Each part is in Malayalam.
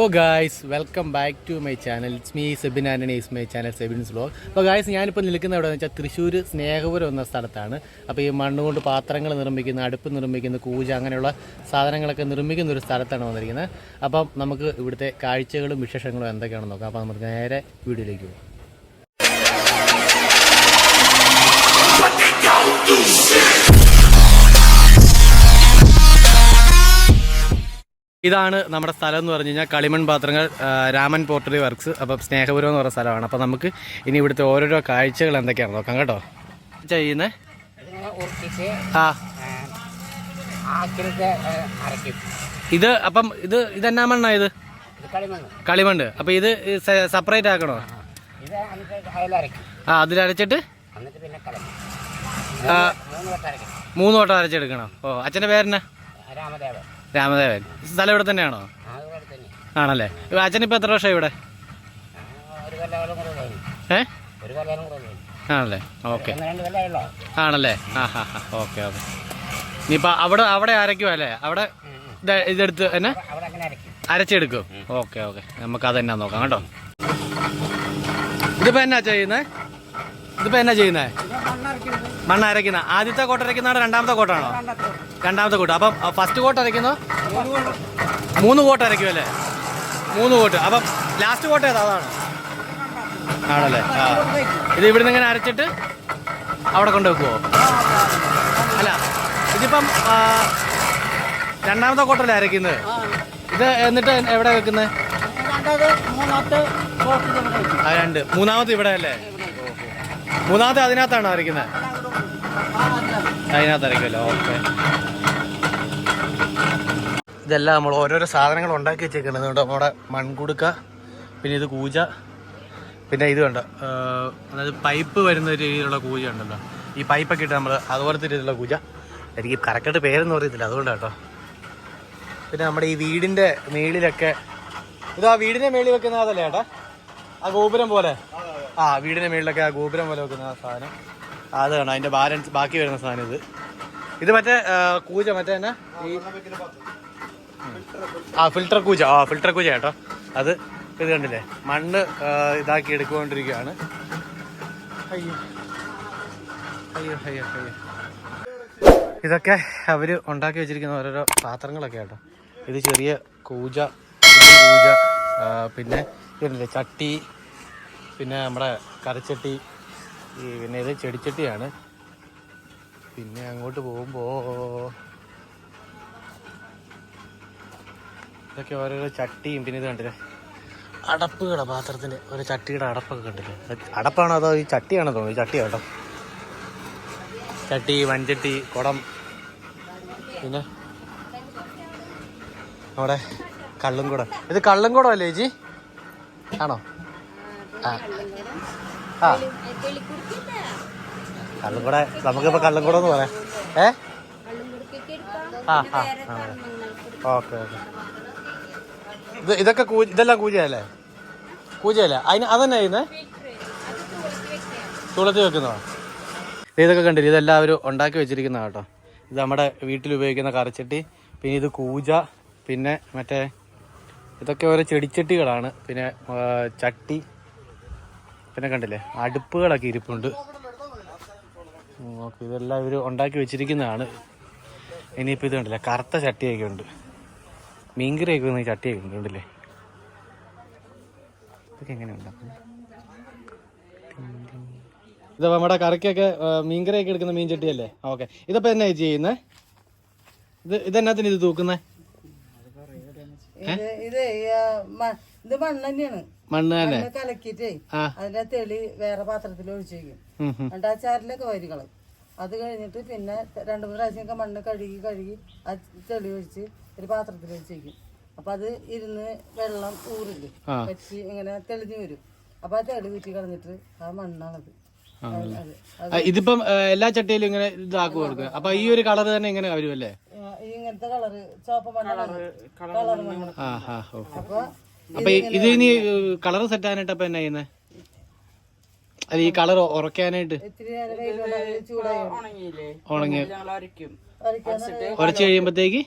Oh guys welcome back to my channel it's me Sebin Antony is my channel Sebin's blog അപ്പോൾ ഗായ്സ് ഞാനിപ്പോൾ നിൽക്കുന്ന എവിടെ വെച്ചാൽ തൃശ്ശൂർ സ്നേഹപുരം എന്ന സ്ഥലത്താണ്. അപ്പോൾ ഈ മണ്ണ് കൊണ്ട് പാത്രങ്ങൾ നിർമ്മിക്കുന്ന അടുപ്പ് നിർമ്മിക്കുന്ന കൂജ അങ്ങനെയുള്ള സാധനങ്ങളൊക്കെ നിർമ്മിക്കുന്ന ഒരു സ്ഥലത്താണ് വന്നിരിക്കുന്നത്. അപ്പം നമുക്ക് ഇവിടുത്തെ കാഴ്ചകളും വിശേഷങ്ങളും എന്തൊക്കെയാണെന്ന് നോക്കാം. അപ്പോൾ നമുക്ക് നേരെ വീഡിയോയിലേക്ക് പോകും ഇതാണ് നമ്മുടെ സ്ഥലം എന്ന് പറഞ്ഞു കഴിഞ്ഞാൽ കളിമൺ പാത്രങ്ങൾ രാമൻ പോർട്ടറി വർക്ക്സ് അപ്പം സ്നേഹപുരം എന്ന് പറയുന്ന സ്ഥലമാണ്. അപ്പം നമുക്ക് ഇനി ഇവിടുത്തെ ഓരോരോ കാഴ്ചകൾ എന്തൊക്കെയാണ് നോക്കാം കേട്ടോ. ചെയ്യുന്നത് ആ. ഇത് അപ്പം ഇത് ഇതെന്നാ മണ്ണാ ഇത്? കളിമണ്ണ്. അപ്പം ഇത് സെപ്പറേറ്റ് ആക്കണോ? ആ അതിലരച്ചിട്ട് വട്ടം മൂന്ന് വട്ടം അരച്ചെടുക്കണം. ഓ അച്ഛന്റെ പേരെന്നാ? രാമദേവൻ. രാമദേവൻ. സ്ഥലം ഇവിടെ തന്നെയാണോ? ആണല്ലേ. അച്ഛൻ ഇപ്പോൾ എത്ര വർഷം ഇവിടെ? ആണല്ലേ. ഓക്കെ. ആണല്ലേ? ആ ഓക്കെ ഓക്കെ. ഇനിയിപ്പോൾ അവിടെ അവിടെ അരയ്ക്കും അല്ലേ? അവിടെ ഇതെടുത്ത് എന്നെ? അരച്ചെടുക്കും. Okay okay. നമുക്ക് അത് തന്നെ നോക്കാം കേട്ടോ. ഇതിപ്പോൾ എന്നാ ചെയ്യുന്നത് ഇതിപ്പോൾ എന്നാ ചെയ്യുന്നത് ഇത് മണ്ണ് അരയ്ക്കുന്ന ആദ്യത്തെ കോട്ട അരയ്ക്കുന്നതാണ് രണ്ടാമത്തെ കോട്ടാണോ? രണ്ടാമത്തെ കോട്ട്. അപ്പം ഫസ്റ്റ് കോട്ട് അരയ്ക്കുന്നോ. മൂന്ന് കോട്ട് അരയ്ക്കും അല്ലേ? മൂന്ന് കോട്ട്. അപ്പം ലാസ്റ്റ് കോട്ട ഏതാ? അതാണ്. ആണല്ലേ? ആ. ഇത് ഇവിടുന്ന് ഇങ്ങനെ അരച്ചിട്ട് അവിടെ കൊണ്ട് വെക്കുവോ? അല്ല ഇതിപ്പം രണ്ടാമത്തെ കോട്ടല്ലേ അരയ്ക്കുന്നത്? ഇത് എന്നിട്ട് എവിടെ വെക്കുന്നത് രണ്ട്. മൂന്നാമത്തെ ഇവിടെ അല്ലേ? മൂന്നാമത്തെ അതിനകത്താണ് അരയ്ക്കുന്നത് അതിനകത്ത്. അരയ്ക്കുമല്ലോ ഓക്കെ. ഇതെല്ലാം നമ്മൾ ഓരോരോ സാധനങ്ങൾ ഉണ്ടാക്കി വെച്ചേക്കുന്നത് കേട്ടോ നമ്മുടെ മൺകുടുക്ക പിന്നെ ഇത് കൂജ പിന്നെ ഇത് കണ്ട? അതായത് പൈപ്പ് വരുന്ന രീതിയിലുള്ള കൂജ ഉണ്ടല്ലോ. ഈ പൈപ്പൊക്കെ ഇട്ട് നമ്മൾ അതുപോലത്തെ രീതിയിലുള്ള കൂജ. എനിക്ക് കറക്റ്റായിട്ട് പേരെന്ന് പറയത്തില്ല അതുകൊണ്ടാണ് കേട്ടോ. പിന്നെ നമ്മുടെ ഈ വീടിന്റെ മേളിലൊക്കെ ഇത് ആ വീടിന്റെ മേളിൽ വെക്കുന്ന അതല്ലേ ചേട്ടാ ആ ഗോപുരം പോലെ. ആ വീടിന്റെ മേളിലൊക്കെ ആ ഗോപുരം പോലെ വെക്കുന്ന ആ സാധനം. അതാണ് അതിന്റെ ബാലൻസ് ബാക്കി വരുന്ന സാധനം ഇത്. ഇത് മറ്റേ കൂജ മറ്റേ ആ ഫിൽട്ടർ കൂജ. ആ ഫിൽട്ടർ കൂജ കേട്ടോ. അത് ഇത് കണ്ടില്ലേ? മണ്ണ് ഇതാക്കി എടുക്കൊണ്ടിരിക്കുകയാണ്. ഇതൊക്കെ അവർ ഉണ്ടാക്കി വെച്ചിരിക്കുന്ന ഓരോരോ പാത്രങ്ങളൊക്കെ കേട്ടോ. ഇത് ചെറിയ കൂജ കൂജ പിന്നെ ഇതുണ്ടല്ലേ ചട്ടി പിന്നെ നമ്മുടെ കറിച്ചട്ടി ഈ പിന്നെ ഇത് ചെടിച്ചട്ടിയാണ്. പിന്നെ അങ്ങോട്ട് പോകുമ്പോൾ ഇതൊക്കെ ഓരോരോ ചട്ടിയും പിന്നെ ഇത് കണ്ടില്ലേ? അടപ്പുകളാണ് പാത്രത്തിന്റെ. ഒരു ചട്ടിയുടെ അടപ്പൊക്കെ കണ്ടില്ലേ? അടപ്പാണോ അതോ ഈ ചട്ടിയാണോ തോന്നുന്നു ചട്ടിയാട്ടോ കേട്ടോ. ചട്ടി വഞ്ചട്ടി കുടം. പിന്നെ നമ്മുടെ കള്ളും കുടം ഇത് കള്ളും കുടം അല്ലേ ചേച്ചി? ആണോ? ആ. നമുക്കിപ്പോ കൂടെ എന്ന് പറയാം. ഏ? Okay okay. ഇത് ഇതൊക്കെ ഇതെല്ലാം കൂജയല്ലേ? കൂജയല്ലേ? അതിന് അതന്നെ ഇന്ന് ചൂളത്തി വെക്കുന്നോ ഇതൊക്കെ കണ്ടില്ല? ഇതെല്ലാവരും ഉണ്ടാക്കി വെച്ചിരിക്കുന്ന കേട്ടോ. ഇത് നമ്മുടെ വീട്ടിൽ ഉപയോഗിക്കുന്ന കറിച്ചട്ടി പിന്നെ ഇത് കൂജ പിന്നെ മറ്റേ ഇതൊക്കെ ഓരോ ചെടിച്ചട്ടികളാണ്. പിന്നെ ചട്ടി പിന്നെ കണ്ടില്ലേ അടുപ്പുകളൊക്കെ ഇരിപ്പുണ്ട്. ഓക്കെ ഇതെല്ലാം ഇവർ ഉണ്ടാക്കി വെച്ചിരിക്കുന്നതാണ്. ഇനിയിപ്പോൾ ഇത് കണ്ടില്ലേ കറുത്ത ചട്ടിയൊക്കെ ഉണ്ട്. മീൻകറിയൊക്കെ വന്ന് ചട്ടിയൊക്കെ ഉണ്ട് കണ്ടില്ലേ? ഇതൊക്കെ എങ്ങനെ ഉണ്ടാക്കുന്നത് ഇത് നമ്മുടെ കറിക്കൊക്കെ മീൻകറിയൊക്കെ എടുക്കുന്ന മീൻ ചട്ടിയല്ലേ? ഓക്കെ. ഇതിപ്പോൾ എന്നാ ചെയ്യുന്നത് ചെയ്യുന്നേ? ഇത് ഇതെന്നാത്തിന് ഇത് തൂക്കുന്നേ? ഇത് ഇത് മണ്ണ് തന്നെയാണ് മണ്ണ് തന്നെ. മണ്ണ് കലക്കിട്ടേ അതിന്റെ തെളി വേറെ പാത്രത്തിൽ ഒഴിച്ചു വയ്ക്കും. എന്നിട്ട് ആ ചാരിലൊക്കെ വരികൾ അത് കഴിഞ്ഞിട്ട് പിന്നെ രണ്ടു മൂന്ന് പ്രാവശ്യമൊക്കെ മണ്ണ് കഴുകി കഴുകി ആ തെളി ഒഴിച്ച് ഒരു പാത്രത്തിൽ ഒഴിച്ച് വയ്ക്കും അപ്പൊ അത് ഇരുന്ന് വെള്ളം ഊറില്ലേ. വെച്ച് ഇങ്ങനെ തെളിഞ്ഞു വരും. അപ്പൊ ആ തെളി കുറ്റി കളഞ്ഞിട്ട് ആ മണ്ണാണത്. ഇതിപ്പം എല്ലാ ചട്ടിയിലും ഇങ്ങനെ ഇതാക്കി കൊടുക്കുക അപ്പൊ ഈ ഒരു കളർ തന്നെ ഇങ്ങനെ വരുമല്ലേ ഈ ഇങ്ങനത്തെ കളറ് ചോപ്പ കളർ മണ്ണ് ഓ അപ്പൊ അപ്പൊ ഇത് ഇനി കളർ സെറ്റ് ആനായിട്ട് അപ്പൊ എന്നാ ചെയ്യുന്നേ? അല്ല ഈ കളർ ഉറക്കാനായിട്ട് ഉണങ്ങി കുറച്ച് കഴിയുമ്പത്തേക്ക്?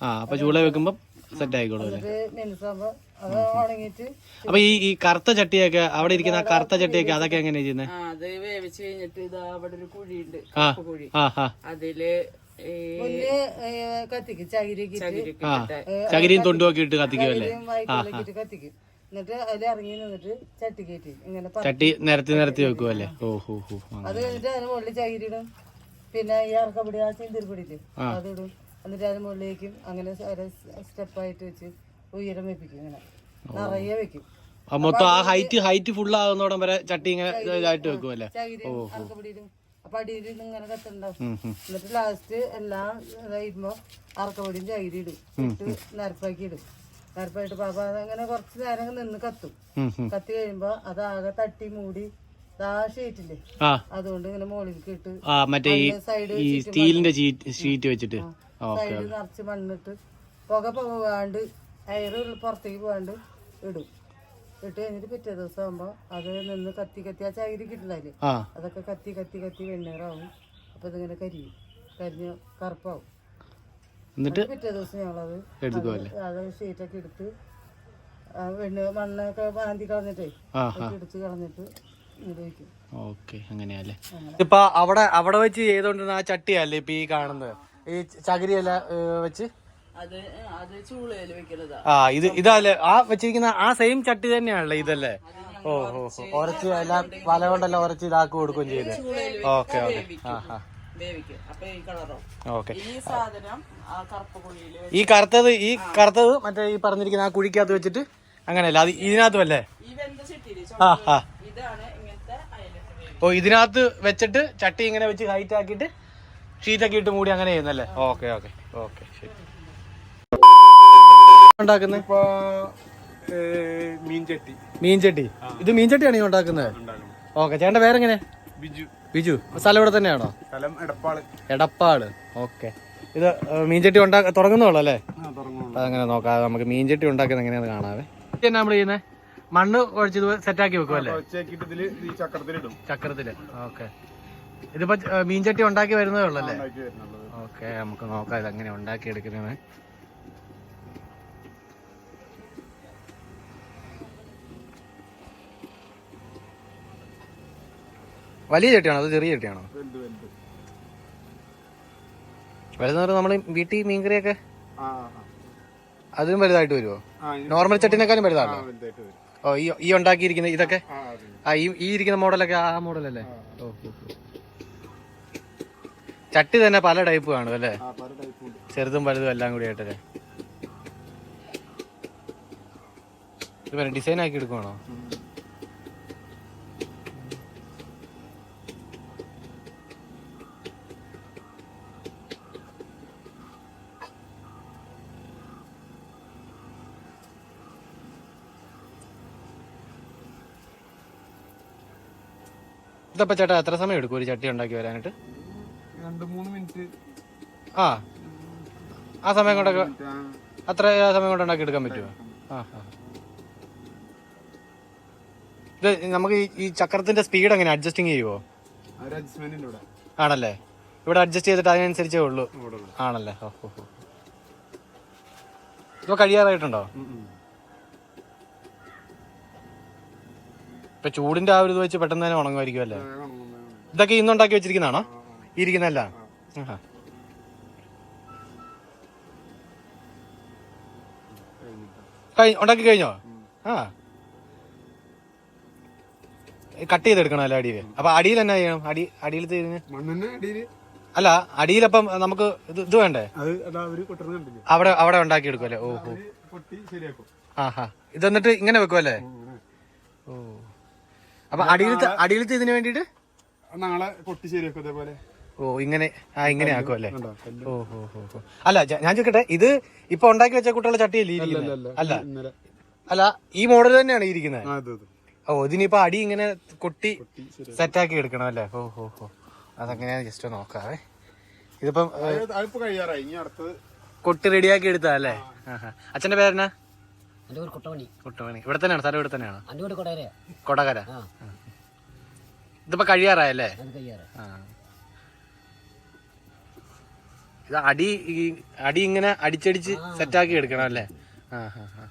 ആ അപ്പൊ ചൂള വെക്കുമ്പോ സെറ്റ് ആയിക്കോളൂ അപ്പൊ ഈ ഈ കറുത്ത ചട്ടിയൊക്കെ അവിടെ ഇരിക്കുന്ന ആ കറുത്ത ചട്ടിയൊക്കെ അതൊക്കെ എങ്ങനെയാ ചെയ്യുന്നത് ആ അത് വേവിച്ച് കഴിഞ്ഞിട്ട് ഇതാ അവിടെ ഒരു കുഴിയുണ്ട് ആ കറുപ്പ് കുഴി. ആ ആ. അതിൽ കത്തിക്കും. ചകിരിയും തൊണ്ടുമൊക്കെ ഇട്ട് കത്തിക്കുമല്ലേ കത്തിക്കും. എന്നിട്ട് അതിൽ ഇറങ്ങി നിന്നിട്ട് ചട്ടി കയറ്റി ഇങ്ങനെ ചട്ടി നിരത്തി നിരത്തി വെക്കുമല്ലേ ഓ ഹോ ഹോ അത് കഴിഞ്ഞിട്ട് അതിന് മുകളിൽ ചകിരിടും പിന്നെ ഈ അറക്കപ്പൊടി ആ ചിന്തിരിപ്പൊടിയില്ലേ? അതിടും. എന്നിട്ട് അതിന് മുകളിലേക്കും അങ്ങനെ സ്റ്റെപ്പായിട്ട് വെച്ച് ഉയരം വെപ്പിക്കും ഇങ്ങനെ. നിറയെ വെക്കും. ആ മൊത്തം ആ ഹൈറ്റ് ഹൈറ്റ് ഫുൾ ആകുന്നോടം വരെ ചട്ടി ഇങ്ങനെ ഇതായിട്ട് വെക്കുമല്ലേ ഓ അറക്കപ്പൊടിയിലും അപ്പൊ അടിയിൽ ഇങ്ങനെ കത്തുണ്ടാവും. എന്നിട്ട് ലാസ്റ്റ് എല്ലാം ഇതായിരുമ്പോ അറക്കപ്പൊടിയും ചകിരി ഇടും. ഇട്ട് നരപ്പാക്കി ഇടും. നരപ്പായിട്ട് പാപ്പ അതങ്ങനെ കുറച്ച് നേരം നിന്ന് കത്തും. കത്തി കഴിയുമ്പോ അതാകെ തട്ടി മൂടി ഷീറ്റില്ലേ അതുകൊണ്ട് ഇങ്ങനെ മുകളിലേക്ക് ഇട്ട് ആ മറ്റേ ഈ സൈഡ് സ്റ്റീലിന്റെ ഷീറ്റ് വെച്ചിട്ട്. സൈഡ് സൈഡിൽ നിറച്ച് മണ്ണിട്ട് പുക പോകാണ്ട് എയർ പുറത്തേക്ക് പോകാണ്ട് ഇടും. ഇട്ട് കഴിഞ്ഞിട്ട് പിറ്റേ ദിവസം ആകുമ്പോ അത് നിന്ന് കത്തി കത്തി ആ ചകിരി കിട്ടില്ലേ ആ. അതൊക്കെ കത്തി കത്തി കത്തി വെണ്ണീറാവും. അപ്പൊ ഇതിങ്ങനെ കരിയും. കരിഞ്ഞ് കറുപ്പാവും. എന്നിട്ട് പിറ്റേ ദിവസം ഞങ്ങളത് എടുക്കുമല്ലേ അത് ഷീറ്റൊക്കെ എടുത്ത് ആ വെണ്ണ മണ്ണൊക്കെ മാന്തി കളഞ്ഞിട്ടേ ആ അതൊക്കെ എടുത്ത് കളഞ്ഞിട്ട് വയ്ക്കും ഓക്കെ അങ്ങനെയല്ലേ? ഇപ്പൊ അവിടെ അവിടെ വെച്ച് ചെയ്തോണ്ടിരുന്ന ആ ചട്ടിയല്ലേ ഇപ്പൊ ഈ കാണുന്നത്? ഈ ചകിരിയല്ല വെച്ച്? ആ ഇത് ഇതല്ലേ ആ വെച്ചിരിക്കുന്ന ആ സെയിം ചട്ടി തന്നെയാണല്ലേ ഇതല്ലേ? ഓ ഓ ഉരച്ച് എല്ലാം വല കൊണ്ടെല്ലാം ഉരച്ച് ഇതാക്കി കൊടുക്കുകയും ചെയ്ത്? Okay okay. ആ ആ. ഓക്കെ. ഈ സാധനം കറുപ്പ് കുഴിയിൽ ഈ കറുത്തത് ഈ കറുത്തത് മറ്റേ ഈ പറഞ്ഞിരിക്കുന്ന ആ കുഴിക്കകത്ത് വെച്ചിട്ട് അങ്ങനെയല്ല? അത് ഇതിനകത്തും അല്ലേ? ആ ആ. ഓ ഇതിനകത്ത് വെച്ചിട്ട് ചട്ടി ഇങ്ങനെ വെച്ച് ഹൈറ്റ് ആക്കിയിട്ട് ഷീറ്റൊക്കെ ഇട്ട് മൂടി അങ്ങനെ ചെയ്യുന്നല്ലേ? Okay okay. ഓക്കെ ശരി. ഉണ്ടാക്കുന്നത്? ഇപ്പൊ മീൻചട്ടി. മീൻചട്ടി. ഇത് മീൻചട്ടിയാണ് ഈ ഉണ്ടാക്കുന്നത്? ഓക്കെ ചേട്ടൻ പേരെങ്ങനെ? ബിജു. ബിജു. സ്ഥലം ഇവിടെ തന്നെയാണോ? സ്ഥലം എടപ്പാൾ. എടപ്പാൾ. ഓക്കെ. ഇത് മീൻചട്ടി മീൻ ചട്ടി ഉണ്ടാ തുടങ്ങുന്നുള്ളൂ അല്ലേ? അതങ്ങനെ നോക്കാം. നമുക്ക് മീൻചട്ടി ഉണ്ടാക്കുന്ന എങ്ങനെയാണ് എങ്ങനെയാന്ന് കാണാവേ. എന്നാ നമ്മൾ ചെയ്യുന്നത് മണ്ണ് കുഴച്ചത് സെറ്റാക്കി വെക്കും അല്ലേ? ചക്രത്തിലിടും. ചക്രത്തിൽ. ഓക്കെ. ഇതിപ്പോ മീൻചട്ടി മീൻ ചട്ടി ഉണ്ടാക്കി വരുന്നതേ ഉള്ളല്ലേ ഓക്കെ നമുക്ക് നോക്കാം ഇത് എങ്ങനെ ഉണ്ടാക്കി എടുക്കുന്നത് വലിയ ചട്ടിയാണോ? അത് ചെറിയ ചട്ടിയാണോ? വലുത് വലുത് വലുതെന്ന് പറഞ്ഞാൽ നമ്മൾ വീട്ടിൽ മീൻകറിയൊക്കെ അതിലും വലുതായിട്ട് വരുമോ നോർമൽ ചട്ടിനേക്കാളും വലുതാണോ? ഓ ഈ ഈ ഉണ്ടാക്കിയിരിക്കുന്ന ഇതൊക്കെ? ആ ഈ ഈ ഇരിക്കുന്ന മോഡലൊക്കെ ആ മോഡലല്ലേ. ചട്ടി തന്നെ പല ടൈപ്പ് കാണും അല്ലേ? ചെറുതും വലുതും എല്ലാം കൂടി ആയിട്ടല്ലേ ഇത് ഡിസൈൻ ആക്കി എടുക്കുവാണോ? ഇതപ്പോ ചേട്ടാ എത്ര സമയം എടുക്കും ഒരു ചട്ടി ഉണ്ടാക്കി വരാനായിട്ട്? രണ്ട് മൂന്ന് മിനിറ്റ്. ആ. ആ സമയം കൊണ്ടൊക്കെ അത്ര സമയം കൊണ്ട് ഉണ്ടാക്കി എടുക്കാൻ പറ്റുമോ ആ ആ. ഇത് നമുക്ക് ഈ- ചക്രത്തിന്റെ സ്പീഡ് എങ്ങനെ അഡ്ജസ്റ്റിംഗ് ചെയ്യുമോ ഇവിടെ. ആണല്ലേ? ഇവിടെ അഡ്ജസ്റ്റ് ചെയ്തിട്ട് അതിനനുസരിച്ചേ ഉള്ളൂ. ആണല്ലേ? ഓ ഓ ഇപ്പൊ കഴിയാറായിട്ടുണ്ടോ? ഇപ്പൊ ചൂടിന്റെ ആ ഒരു ഇത് വെച്ച് പെട്ടെന്ന് തന്നെ ഉണങ്ങുമായിരിക്കും അല്ലേ? ഇതൊക്കെ ഇന്ന് ഇതൊക്കെ ഇന്നുണ്ടാക്കി വെച്ചിരിക്കുന്നതാണോ? ഇരിക്കുന്നല്ല. ഉണ്ടാക്കി കഴിഞ്ഞോ? ആ. കട്ട് ചെയ്തെടുക്കണം അല്ലേ അടിയിൽ അപ്പൊ അടിയിൽ എന്നാ ചെയ്യണം? അടി അടിയിൽ അടിയിൽ. അല്ല അടിയിലപ്പം നമുക്ക് ഇത് ഇത് വേണ്ടേ? അവിടെ അവിടെ ഉണ്ടാക്കി എടുക്കുമല്ലേ ഓ ഓ അവർ പൊട്ടി ശരിയാക്കും. ആഹാ. ഇത് എന്നിട്ട് ഇങ്ങനെ വെക്കുമല്ലേ ഓ. അപ്പൊ അടിയിലത്തെ അടിയിലത്തെ ഇതിന് വേണ്ടിട്ട് നാളെ പൊട്ടി ശരിയാക്കും അതേപോലെ ഓ ഇങ്ങനെ ആ ഇങ്ങനെ ആക്കുമല്ലേ ഓ ഹോ. അല്ല ഞാൻ ചോദിക്കട്ടെ ഇത് ഇപ്പൊ ഉണ്ടാക്കി വെച്ച കുട്ടികളുടെ ചട്ടിയല്ലേ ഇരിക്കുന്നത് അല്ല അല്ല. ഈ മോഡൽ തന്നെയാണ് ഇരിക്കുന്നത് ഓ ഇതിനിപ്പോ അടി ഇങ്ങനെ കൊട്ടി സെറ്റാക്കി എടുക്കണം അല്ലേ? ഓ ഹോ ഹോ. അതെങ്ങനെയാ ജസ്റ്റ് നോക്കാവേ. ഇതിപ്പം കഴിയാറായി. ഇനി അടുത്തത് കൊട്ടി റെഡിയാക്കി എടുത്താ അല്ലേ. അച്ഛന്റെ പേരെന്നാ? കുട്ടമണി. കുട്ടമണി. ഇവിടെ തന്നെയാണ്? സ്ഥലം ഇവിടെ തന്നെയാണ്? കൊടകര. ഇതിപ്പോ കഴിയാറായല്ലേ? ആ. ഇത് അടി അടി ഇങ്ങനെ അടിച്ചടിച്ച് സെറ്റാക്കി എടുക്കണം അല്ലേ? ആ ഹാ ആ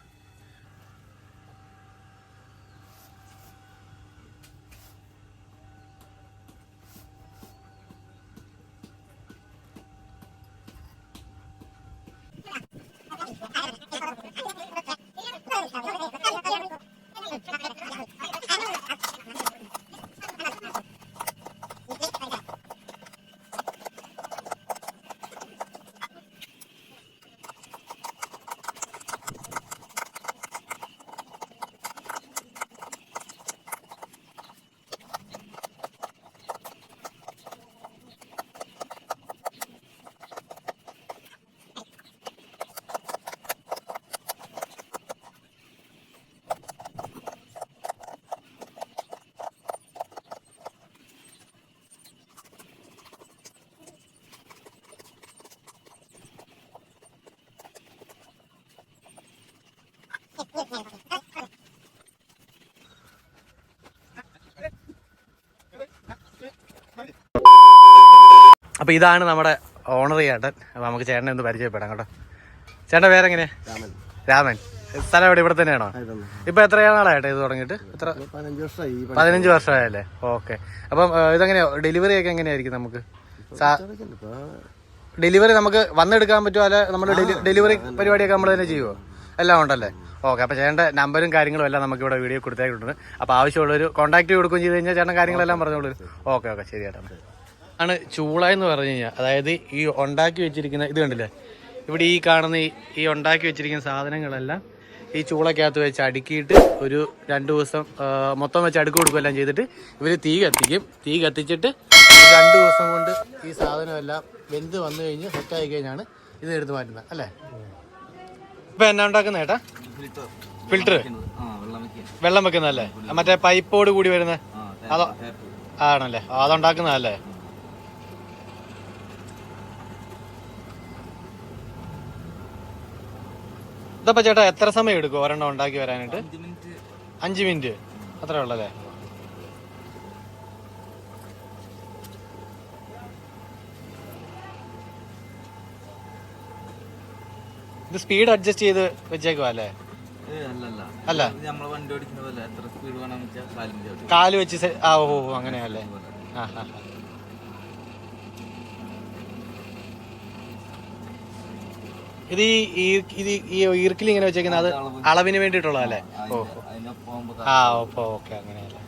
അപ്പൊ ഇതാണ് നമ്മുടെ ഓണർ ചേട്ടൻ. അപ്പൊ നമുക്ക് ചേട്ടനെ ഒന്ന് പരിചയപ്പെടാം കേട്ടോ. ചേട്ടൻ പേരെങ്ങനെ രാമൻ. സ്ഥലം എവിടെ? ഇവിടെ തന്നെയാണോ? ഇപ്പൊ എത്ര നാളായിട്ടെ ഇത് തുടങ്ങിയിട്ട്? എത്ര? പതിനഞ്ച് വർഷമായി പതിനഞ്ച് വർഷമായല്ലേ? ഓക്കെ. അപ്പം ഇതെങ്ങനെയാ? ഡെലിവറി ഒക്കെ എങ്ങനെയായിരിക്കും നമുക്ക്? ഡെലിവറി നമുക്ക് വന്നെടുക്കാൻ പറ്റുമോ? അല്ലെ നമ്മുടെ ഡെലിവറി പരിപാടിയൊക്കെ നമ്മൾ തന്നെ ചെയ്യുമോ എല്ലാം ഉണ്ടല്ലേ? ഓക്കെ അപ്പോൾ ചേട്ടന്റെ നമ്പറും കാര്യങ്ങളും എല്ലാം നമുക്ക് ഇവിടെ വീഡിയോ കൊടുത്തേക്കിട്ടുണ്ട് ആവശ്യമുള്ള ഒരു കോൺടാക്ട് കൊടുക്കുകയും ചെയ്ത് കഴിഞ്ഞാൽ ചേട്ടൻ കാര്യങ്ങളെല്ലാം പറഞ്ഞോളൂ. ഓക്കെ. ഓക്കെ ശരി ചേട്ടാ. ആണ് ചൂള എന്ന് പറഞ്ഞു കഴിഞ്ഞാൽ അതായത് ഈ ഉണ്ടാക്കി വെച്ചിരിക്കുന്ന ഇത് കണ്ടില്ലേ? ഇവിടെ ഈ കാണുന്ന ഈ ഈ ഉണ്ടാക്കി വെച്ചിരിക്കുന്ന സാധനങ്ങളെല്ലാം ഈ ചൂളക്കകത്ത് വെച്ച് അടുക്കിയിട്ട് ഒരു രണ്ട് ദിവസം മൊത്തം വെച്ച് അടുക്ക് കൊടുക്കുകയെല്ലാം ചെയ്തിട്ട് ഇവർ തീ കത്തിക്കും. തീ കത്തിച്ചിട്ട് രണ്ട് ദിവസം കൊണ്ട് ഈ സാധനമെല്ലാം വെന്ത് വന്നു കഴിഞ്ഞ് സെറ്റായി കഴിഞ്ഞാണ് ഇത് എടുത്ത് മാറ്റുന്നത് അല്ലേ? ഇപ്പൊ എന്നാ ഉണ്ടാക്കുന്ന ഏട്ടാ? ഫിൽറ്റർ വെള്ളം വെക്കുന്നല്ലേ മറ്റേ പൈപ്പോട് കൂടി വരുന്ന അതോ ആണല്ലേ? അതുണ്ടാക്കുന്നതല്ലേ ഇതപ്പോ ചേട്ടാ എത്ര സമയം എടുക്കും ഒരെണ്ണം ഉണ്ടാക്കി വരാനായിട്ട്? അഞ്ച് മിനിറ്റ്. അത്രേ ഉള്ളല്ലേ? ഇത് സ്പീഡ് അഡ്ജസ്റ്റ് ചെയ്ത് വെച്ചേക്കുവാ അല്ലേ? അല്ല. നമ്മളെ വണ്ടി ഓടിക്കുന്ന പോലെ എത്ര സ്പീഡ് വേണം വെച്ചാൽ കാലിന് ചവിട്ടി. കാൽ വെച്ച് ആ ഓ അങ്ങനെയല്ലേ ആ. ഇത് ഈ ഈ- ഇത് ഈ ഈർക്കിൽ ഇങ്ങനെ വെച്ചേക്കുന്നത് അത് അളവിന് വേണ്ടിയിട്ടുള്ളതല്ലേ? ഓ ആ ഓ ഓക്കെ അങ്ങനെയല്ലേ.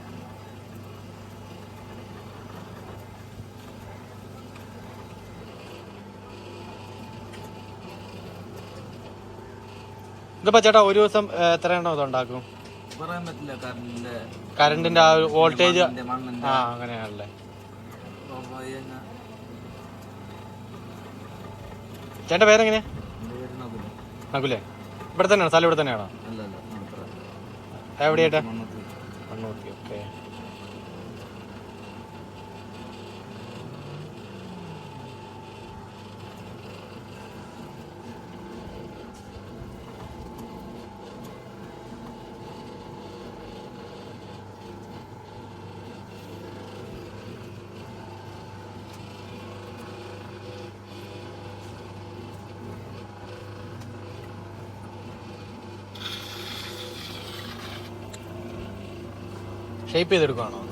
ഇതിപ്പോ ചേട്ടാ ഒരു ദിവസം എത്ര എണ്ണം ഇത് ഉണ്ടാക്കും പറയാൻ പറ്റില്ല കറണ്ടിന്റെ കറണ്ടിന്റെ ആ ഒരു വോൾട്ടേജ് ആ അങ്ങനെയാണല്ലേ. ചേട്ടന്റെ പേരെങ്ങനെ എന്റെ പേര് നകുല. ഇവിടെ തന്നെയാണോ? സ്ഥലം ഇവിടെ തന്നെയാണോ? എവിടെയായിട്ടാ ഓക്കെ. ഷേപ്പ് ചെയ്തെടുക്കുവാണോ?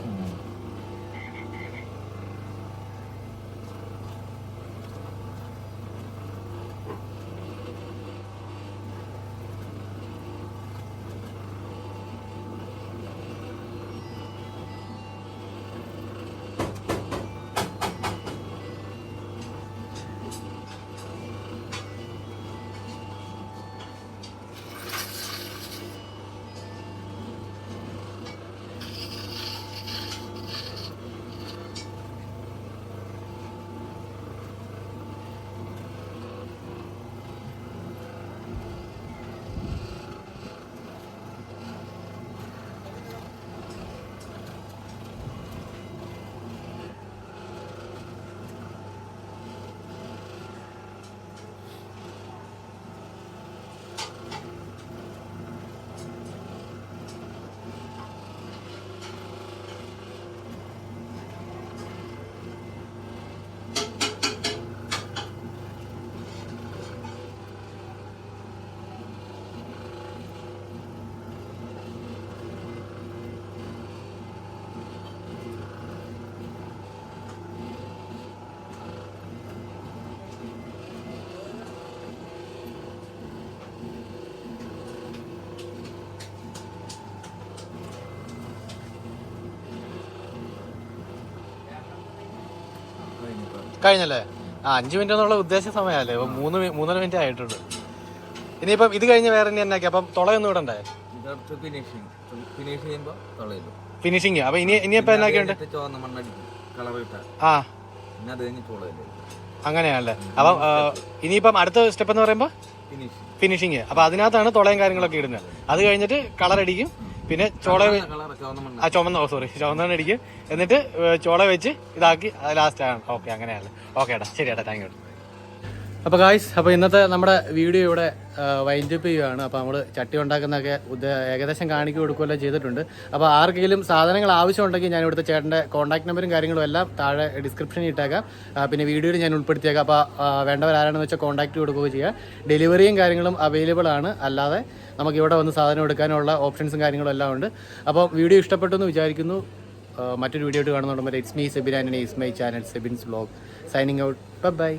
കഴിഞ്ഞല്ലേ? ആ അഞ്ച് മിനിറ്റ് എന്നുള്ള ഉദ്ദേശ സമയമല്ലേ ഇപ്പം മൂന്ന് മി- മൂന്നര മിനിറ്റ് ആയിട്ടുണ്ട്. ഇനിയിപ്പം ഇത് കഴിഞ്ഞ് വേറെ ഇനി എന്നാക്കി? അപ്പം തുളയൊന്നും ഇടണ്ടേ? ഇതടുത്ത് ഫിനിഷിങ് ഫിനിഷ് ചെയ്യുമ്പോൾ ഫിനിഷിങ് അപ്പൊ ഇനി ഇനിയിപ്പോ എന്നാക്കിയുണ്ട് ചുവന്ന മണ്ണടിക്കും. കളർ ഇട്ടാ. ആ. പിന്നെ അത് കഴിഞ്ഞ് ചോളയില്ലേ അങ്ങനെയാണല്ലേ? അപ്പം ആ, ഇനിയിപ്പം അടുത്ത സ്റ്റെപ്പ് എന്ന് പറയുമ്പോൾ ഫിനിഷിങ് ഫിനിഷിങ് അപ്പൊ അതിനകത്താണ് തുളയും കാര്യങ്ങളൊക്കെ ഇടുന്നത്. അത് കഴിഞ്ഞിട്ട് കളർ അടിക്കും. പിന്നെ ചോള കളർ ആ ചുമന്ന ഓ സോറി ചുമന്ന അടിക്കും. എന്നിട്ട് ചോള വെച്ച് ഇതാക്കി. ലാസ്റ്റ് ആണ്. ഓക്കെ അങ്ങനെയാണ്. ഓക്കെ ഏട്ടാ ശരി ഏട്ടാ താങ്ക് യു അപ്പോൾ ഗായ്സ് അപ്പോൾ ഇന്നത്തെ നമ്മുടെ വീഡിയോ ഇവിടെ വൈൻഡപ്പ് ചെയ്യുകയാണ് അപ്പോൾ നമ്മൾ ചട്ടി ഉണ്ടാക്കുന്നതൊക്കെ ഏകദേശം കാണിക്കുക കൊടുക്കുകയെല്ലാം ചെയ്തിട്ടുണ്ട്. അപ്പോൾ ആർക്കെങ്കിലും സാധനങ്ങൾ ആവശ്യമുണ്ടെങ്കിൽ ഞാൻ ഇവിടുത്തെ ചേട്ടന്റെ കോൺടാക്ട് നമ്പറും കാര്യങ്ങളും എല്ലാം താഴെ ഡിസ്ക്രിപ്ഷനിൽ ഇട്ടേക്കാം. പിന്നെ വീഡിയോയിൽ ഞാൻ ഉൾപ്പെടുത്തിയേക്കാം. അപ്പോൾ വേണ്ടവരാരാണെന്ന് വെച്ചാൽ കോൺടാക്ട് കൊടുക്കുകയോ ചെയ്യുക ഡെലിവറിയും കാര്യങ്ങളും അവൈലബിൾ ആണ്. അല്ലാതെ നമുക്ക് ഇവിടെ വന്ന് സാധനം എടുക്കാനുള്ള ഓപ്ഷൻസും കാര്യങ്ങളും എല്ലാം ഉണ്ട്. അപ്പോൾ വീഡിയോ ഇഷ്ടപ്പെട്ടു എന്ന് വിചാരിക്കുന്നു. മറ്റൊരു വീഡിയോ ആയിട്ട് കാണുന്നുണ്ട് it's me Sebin and is my channel Sebin's blog signing out bye